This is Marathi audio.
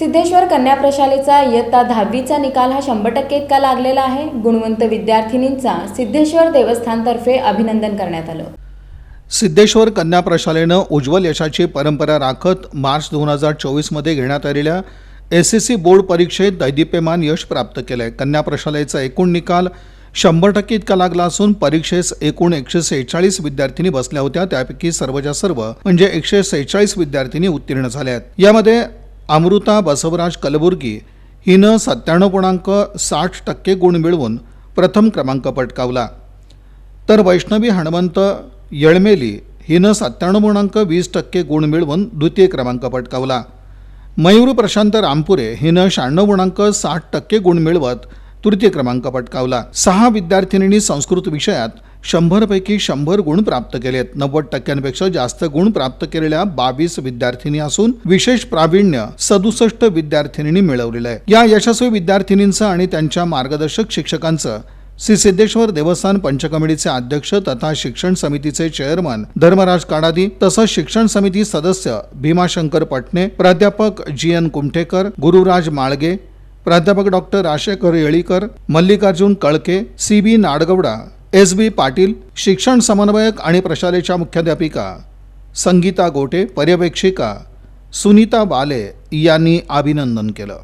सिद्धेश्वर कन्या प्रशालेचा इयत्ता दहावीचा निकाल हा शंभर टक्के इतका लागलेला आहे. गुणवंत विद्यार्थिनींचा सिद्धेश्वर देवस्थानतर्फे अभिनंदन करण्यात आलं. सिद्धेश्वर कन्या प्रशालेनं उज्ज्वल यशाची परंपरा राखत मार्च दोन हजार चोवीसमध्ये घेण्यात आलेल्या एस एस सी बोर्ड परीक्षेत दैदिप्यमान यश प्राप्त केलं आहे कन्या प्रशालेचा एकूण निकाल शंभर टक्के इतका लागला असून परीक्षेस एकूण एकशे सेहेचाळीस विद्यार्थिनी बसल्या होत्या. त्यापैकी सर्वच्या सर्व म्हणजे एकशे सेहेचाळीस विद्यार्थिनी उत्तीर्ण झाल्या आहेत. यामध्ये अमृता बसवराज कलबुर्गी हिनं सत्त्याण्णव पूर्णांक साठ टक्के गुण मिळवून प्रथम क्रमांक पटकावला. तर वैष्णवी हणमंत येळमेली हिनं सत्त्याण्णव पूर्णांक वीस टक्के गुण मिळवून द्वितीय क्रमांक पटकावला. मयूर प्रशांत रामपुरे हिनं शहाण्णव पूर्णांक साठ टक्के गुण मिळवत तृतीय क्रमांक पटकावला. सहा विद्यार्थिनींनी संस्कृत विषयात शंभरपैकी शंभर गुण प्राप्त केलेत. नव्वद टक्क्यांपेक्षा जास्त गुण प्राप्त केलेल्या बावीस विद्यार्थिनी असून विशेष प्रावीण्य सदुसष्ट विद्यार्थिनींनी मिळवलेलं आहे. या यशस्वी विद्यार्थिनींचं आणि त्यांच्या मार्गदर्शक शिक्षकांचं श्री सिद्धेश्वर देवस्थान पंचकमिटीचे अध्यक्ष तथा शिक्षण समितीचे चेअरमन धर्मराज काडादी तसंच शिक्षण समिती सदस्य भीमाशंकर पटणे प्राध्यापक जी. एन. कुमठेकर गुरुराज माळगे प्राध्यापक doctor Rashekar Yelikar Mallikarjun कळके C. B. Nadgouda S B Patil शिक्षण समन्वयक आणि प्रशालेच्या मुख्याध्यापिका संगीता गोटे पर्यवेक्षिका सुनीता बाले यांनी अभिनंदन केलं.